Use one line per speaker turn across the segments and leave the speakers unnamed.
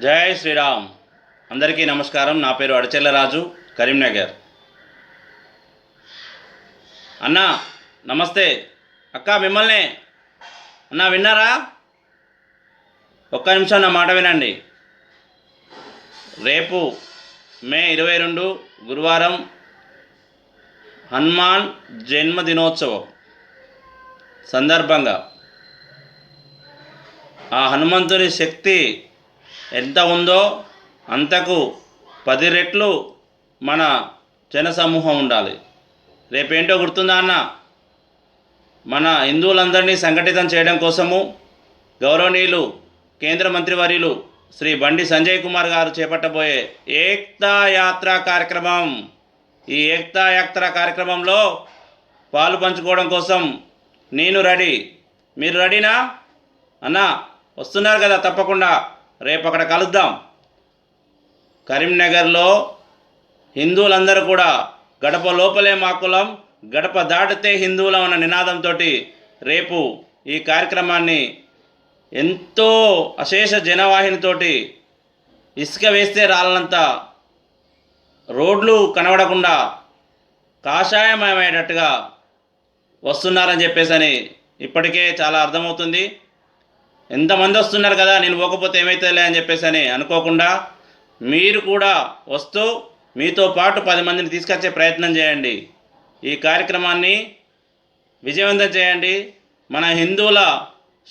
జై శ్రీరామ్. అందరికీ నమస్కారం. నా పేరు అడచెల్లరాజు కరీంనగర్. అన్నా నమస్తే. అక్క మిమ్మల్ని. అన్నా విన్నారా? ఒక్క నిమిషం నా మాట వినండి. రేపు మే ఇరవై రెండు గురువారం హనుమాన్ జన్మదినోత్సవం సందర్భంగా. ఆ హనుమంతుని శక్తి ఎంత ఉందో అంతకు పది రెట్లు మన జనసమూహం ఉండాలి. రేపేంటో గుర్తుందా అన్న? మన హిందువులందరినీ సంఘటితం చేయడం కోసము గౌరవనీయులు కేంద్ర మంత్రివర్యులు శ్రీ బండి సంజయ్ కుమార్ గారు చేపట్టబోయే ఏక్తా యాత్ర కార్యక్రమం. ఈ ఏక్తా యాత్ర కార్యక్రమంలో పాలు పంచుకోవడం కోసం నేను రెడీ. మీరు రెడీనా? అన్నా వస్తున్నారు కదా తప్పకుండా. రేపు అక్కడ కలుద్దాం. కరీంనగర్లో హిందువులందరూ కూడా గడప లోపలే మా కులం గడప దాటితే హిందువులం అన్న నినాదంతో రేపు ఈ కార్యక్రమాన్ని ఎంతో అశేష జనవాహినితోటి ఇసుక వేస్తే రాలనంత రోడ్లు కనబడకుండా కాషాయమయమయ్యేటట్టుగా వస్తున్నారని చెప్పేసి అని ఇప్పటికే చాలా అర్థమవుతుంది. ఎంతమంది వస్తున్నారు కదా నేను పోకపోతే ఏమవుతుందిలే అని చెప్పేసి అని అనుకోకుండా మీరు కూడా వస్తూ మీతో పాటు పది మందిని తీసుకొచ్చే ప్రయత్నం చేయండి. ఈ కార్యక్రమాన్ని విజయవంతం చేయండి. మన హిందువుల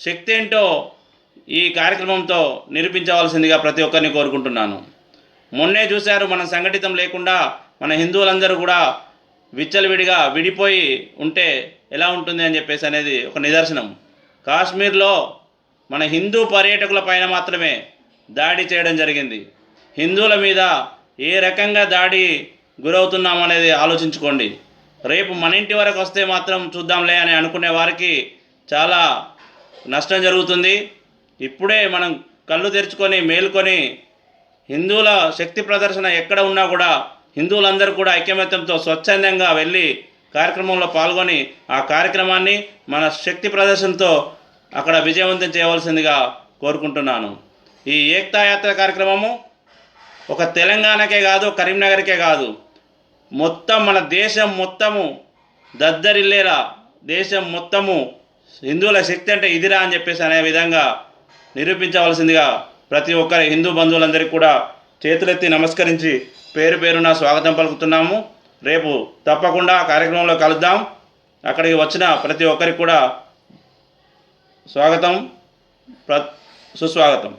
శక్తి ఏంటో ఈ కార్యక్రమంతో నిరూపించవలసిందిగా ప్రతి ఒక్కరిని కోరుకుంటున్నాను. మొన్నే చూశారు మనం సంఘటితం లేకుండా మన హిందువులందరూ కూడా విచ్చలవిడిగా విడిపోయి ఉంటే ఎలా ఉంటుంది అని చెప్పేసి అనేది ఒక నిదర్శనం. కాశ్మీర్లో మన హిందూ పర్యాటకుల పైన మాత్రమే దాడి చేయడం జరిగింది. హిందువుల మీద ఏ రకంగా దాడి గురవుతున్నాం అనేది ఆలోచించుకోండి. రేపు మన ఇంటి వరకు వస్తే మాత్రం చూద్దాంలే అని అనుకునే వారికి చాలా నష్టం జరుగుతుంది. ఇప్పుడే మనం కళ్ళు తెరుచుకొని మేలుకొని హిందువుల శక్తి ప్రదర్శన ఎక్కడ ఉన్నా కూడా హిందువులందరూ కూడా ఐకమత్యంతో స్వచ్ఛందంగా వెళ్ళి కార్యక్రమంలో పాల్గొని ఆ కార్యక్రమాన్ని మన శక్తి ప్రదర్శనతో అక్కడ విజయవంతం చేయవలసిందిగా కోరుకుంటున్నాను. ఈ ఏక్తా యాత్ర కార్యక్రమము ఒక తెలంగాణకే కాదు కరీంనగర్కే కాదు. మొత్తం మన దేశం మొత్తము దద్దరిల్లేలా దేశం మొత్తము హిందువుల శక్తి అంటే ఇదిరా అని చెప్పేసి అనే విధంగా నిరూపించవలసిందిగా ప్రతి ఒక్కరి హిందూ బంధువులందరికీ కూడా చేతులెత్తి నమస్కరించి పేరు పేరున స్వాగతం పలుకుతున్నాము. రేపు తప్పకుండా కార్యక్రమంలో కలుద్దాం. అక్కడికి వచ్చిన ప్రతి ఒక్కరికి కూడా స్వాగతం ప్ర సుస్వాగతం